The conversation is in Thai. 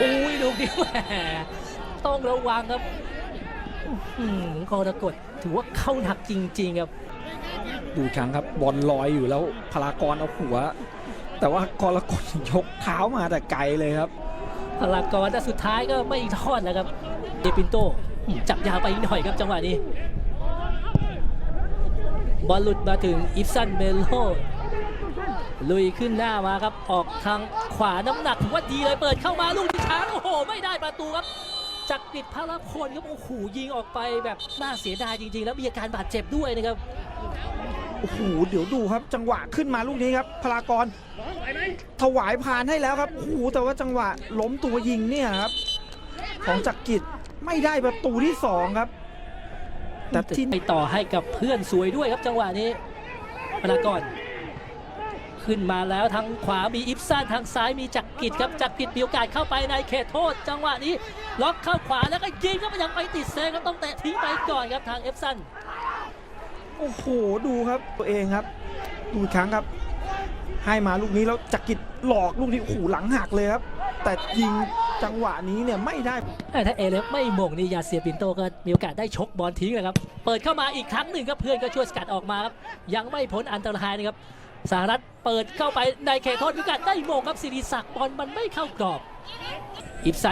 อุ้ยลูกนี้แหมต้องระวังครับอื้อหือกรกฎถือว่าเข้าหนักจริง ๆ ครับ ดูครั้งครับบอลลอยอยู่แล้วพลากรเอาหัว แต่ว่ากรกฎยกเท้ามาแต่ไกลเลยครับพลากรแต่สุดท้ายก็ไม่ทอดแล้วครับเดปินโตจับยาวไปอีกหน่อยครับจังหวะนี้บอลหลุดมาถึงอิฟซันเมโล ลุยขึ้นหน้ามาครับออกทางขวาน้ำหนักถือว่าดีเลยเปิดเข้ามาลูกที่ช้างโอ้โห ไม่ได้ประตูครับจักริดพระละพลครับโอ้โหยิงออกไปแบบน่าเสียดายจริง ๆ แล้วมีอาการบาดเจ็บด้วยนะครับโอ้โหเดี๋ยวดูครับจังหวะขึ้นมาลูกนี้ครับพลากร ถวายพานให้แล้วครับโอ้โหแต่ว่าจังหวะล้มตัวยิงเนี่ยครับ ของจักริดไม่ได้ประตูที่สองครับ แต่ที่ไปต่อให้กับเพื่อนสวยด้วยครับจังหวะนี้พลากร ขึ้นมาแล้วทางขวามีอิฟซันทางซ้ายมีจักริดครับจักริดมีโอกาสเข้าไปในเขตโทษ จังหวะนี้ล็อกเข้าขวาแล้วก็ยิงก็ยังไปติดเซฟครับต้องแตะทิ้งไปก่อนครับทางเอฟซันโอ้โหดูครับตัวเองครับ ดูอีกครั้งครับ ให้มาลูกนี้แล้วจักริดหลอกลูกนี้โอ้โหหลังหักเลยครับ แต่ยิงจังหวะนี้เนี่ยไม่ได้ถ้าเอเลฟไม่หม่งนี่ยาเสียปินโตก็มีโอกาสได้ชกบอลทิ้งนะครับ เปิดเข้ามาอีกครั้งหนึ่งครับเพื่อนก็ช่วยสกัดออกมาครับยังไม่พ้นอันตรายนะครับ สหรัฐเปิดเข้าไปในเขตโทษพิกาสได้โม่งครับสิริศักดิ์บอลมันไม่เข้ากรอบอิบซัน